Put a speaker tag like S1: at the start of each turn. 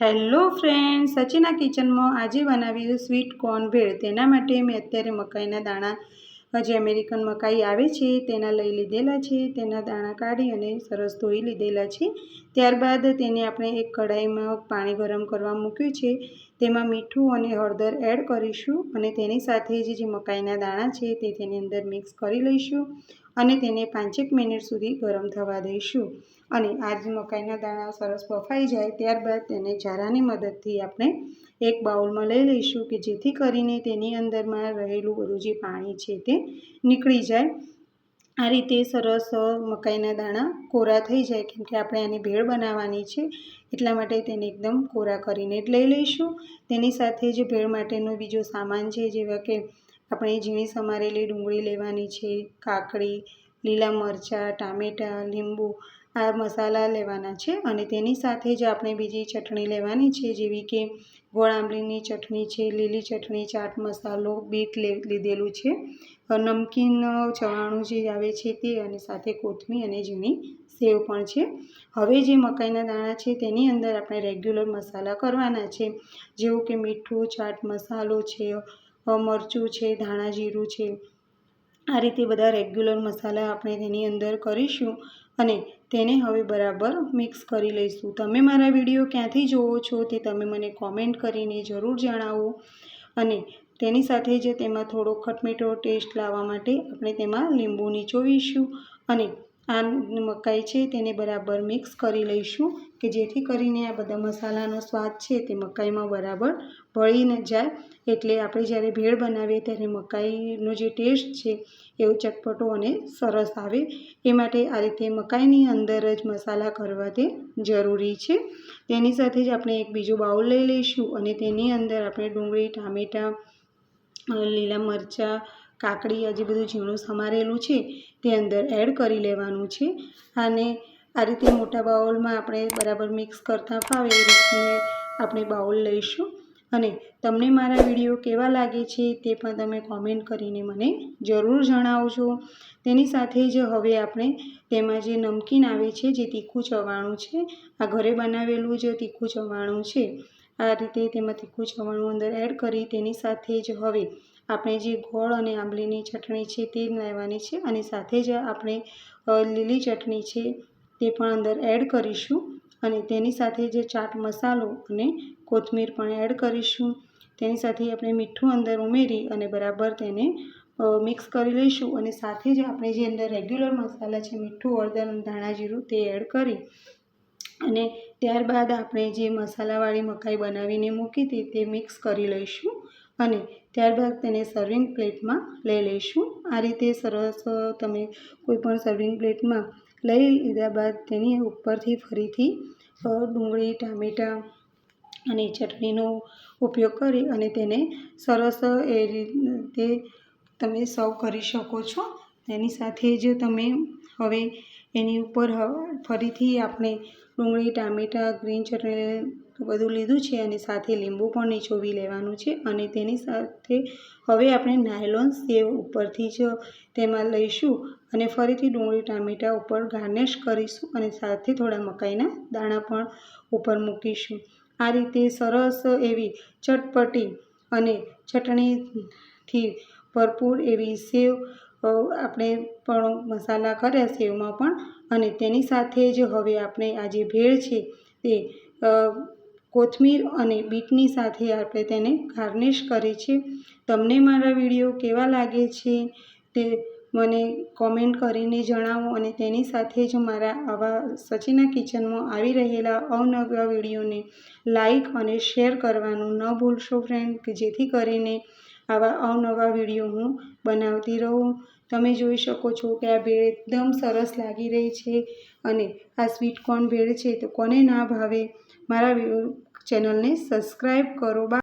S1: Hello friend સચિના કિચનમાં આજે બનાવ્યું સ્વીટ કોર્ન ભેળ તેના માટે મેં અત્યારે મકાઈના દાણા જે અમેરિકન મકાઈ આવે છે, તેના લઈ લીધેલા છે. તેના દાણા કાઢી અને સરસ ધોઈ લીધેલા છે. ત્યારબાદ તેને આપણે એક કઢાઈમાં પાણી ગરમ કરવા મૂક્યું છે. તેમાં મીઠું અને હળદર એડ કરીશું અને તેની સાથે જ જે મકાઈના દાણા છે તે તેની અંદર મિક્સ કરી લઈશું અને તેને પાંચેક મિનિટ સુધી ગરમ થવા દઈશું. અને આ જ મકાઈના દાણા સરસ બફાઈ જાય ત્યારબાદ તેને ઝારાની મદદથી આપણે એક બાઉલમાં લઈ લઈશું કે જેથી કરીને તેની અંદરમાં રહેલું બધું જે પાણી છે તે નીકળી જાય. આ રીતે સરસ, મકાઈના દાણા કોરા થઈ જાય કેમ કે આપણે આની ભેળ બનાવવાની છે, એટલા માટે તેને એકદમ કોરા કરીને જ લઈ લઈશું. તેની સાથે જ ભેળ માટેનો બીજો સામાન છે, જેવા કે આપણે ઝીણી સમારેલી ડુંગળી લેવાની છે, કાકડી, લીલા મરચાં, ટામેટાં, લીંબુ, આ મસાલા લેવાના છે અને તેની સાથે જ આપણે બીજી ચટણી લેવાની છે, જેવી કે ગોળ આંબલીની ચટણી છે, લીલી ચટણી, ચાટ મસાલો, બીટ લીધેલું છે. નમકીન ચવાણું જે આવે છે તે અને સાથે કોથમીર અને ઝીણી સેવ પણ છે. હવે જે મકાઈના દાણા છે તેની અંદર આપણે રેગ્યુલર મસાલા કરવાના છે. જેવું કે મીઠું, ચાટ મસાલો છે મરચું છે, ધાણા જીરું છે. આ રીતે બધા રેગ્યુલર મસાલા આપણે તેની અંદર કરીશું અને તેને હવે બરાબર મિક્સ કરી લઈશું. તમે મારા વીડિયો ક્યાંથી જોવો છો તે તમે મને કોમેન્ટ કરીને જરૂર જણાવો. અને તેની સાથે જ તેમાં થોડો ખટમીઠો ટેસ્ટ લાવવા માટે આપણે તેમાં લીંબુ નીચોવીશું અને આ મકાઈ છે, તેને બરાબર મિક્સ કરી લઈશું કે જેથી કરીને આ બધા મસાલાનો સ્વાદ છે તે મકાઈમાં બરાબર ભળી ન જાય. એટલે આપણે જ્યારે ભેળ બનાવીએ ત્યારે મકાઈનો જે ટેસ્ટ છે એવો ચટપટો અને સરસ આવે. એ માટે આ રીતે મકાઈની અંદર જ મસાલા કરવા તે જરૂરી છે. તેની સાથે જ આપણે એક બીજું બાઉલ લઈ લઈશું અને તેની અંદર આપણે ડુંગળી, ટામેટાં લીલા મરચાં કાકડી આ જે બધું ઝીણું સમારેલું છે તે અંદર એડ કરી લેવાનું છે. અને આ રીતે મોટા બાઉલમાં આપણે બરાબર મિક્સ કરતાં ફાવે એ રીતે આપણે બાઉલ લઈશું. અને તમને મારા વીડિયો કેવા લાગે છે તે પણ તમે કોમેન્ટ કરીને મને જરૂર જણાવજો. તેની સાથે જ હવે આપણે તેમાં જે નમકીન આવે છે જે તીખું ચવાણું છે, આ ઘરે બનાવેલું જે તીખું ચવાણું છે, આ રીતે તેમાં તીખું ચવાણું અંદર એડ કરી તેની સાથે જ હવે આપણે જે ગોળ અને આંબલીની ચટણી છે તે લેવાની છે અને સાથે જ આપણે લીલી ચટણી છે તે પણ અંદર એડ કરીશું અને તેની સાથે જે ચાટ મસાલો અને કોથમીર પણ એડ કરીશું. તેની સાથે આપણે મીઠું અંદર ઉમેરી અને બરાબર તેને મિક્સ કરી લઈશું અને સાથે જ આપણે જે અંદર રેગ્યુલર મસાલા છે મીઠું, હળદર ધાણા જીરું તે એડ કરી અને ત્યારબાદ આપણે જે મસાલાવાળી મકાઈ બનાવીને મૂકી હતી તે મિક્સ કરી લઈશું. અને ત્યારબાદ તેને સર્વિંગ પ્લેટમાં લઈ લઈશું. આ રીતે સરસ તમે કોઈપણ સર્વિંગ પ્લેટમાં લઈ લીધા બાદ તેની ઉપરથી ફરીથી ડુંગળી, ટામેટાં અને ચટણીનો ઉપયોગ કરી અને તેને સરસ એ રીતે તમે સર્વ કરી શકો છો. તેની સાથે જ તમે હવે એની ઉપર ફરીથી આપણે ડુંગળી, ટામેટાં ગ્રીન ચટણી બધું લીધું છે અને સાથે લીંબુ પણ નીચોવી લેવાનું છે અને તેની સાથે હવે આપણે નાયલોન સેવ ઉપરથી જ તેમાં લઈશું અને ફરીથી ડુંગળી, ટામેટાં ઉપર ગાર્નિશ કરીશું અને સાથે થોડા મકાઈના દાણા પણ ઉપર મૂકીશું. આ રીતે સરસ એવી ચટપટી અને ચટણીથી ભરપૂર એવી સેવ આપણે પણ મસાલા કર્યા સેવમાં પણ અને તેની સાથે જ હવે આપણે આ જે ભેળ છે તે કોથમીર અને બીટની સાથે આપણે તેને ગાર્નિશ કરી છે. તમને મારા વીડિયો કેવા લાગે છે તે મને કોમેન્ટ કરીને જણાવો અને તેની સાથે જ મારા આવા સચિના કિચનમાં આવી રહેલા અવનવા વિડીયોને લાઈક અને શેર કરવાનું ન ભૂલશો ફ્રેન્ડ, કે જેથી કરીને આવા અવનવા વીડિયો હું બનાવતી રહું. તમે જોઈ શકો છો કે આ ભેળ એકદમ સરસ લાગી રહી છે અને આ સ્વીટ કોર્ન ભેળ છે તો કોને ના ભાવે? મારા ચેનલને સબસ્ક્રાઈબ કરો.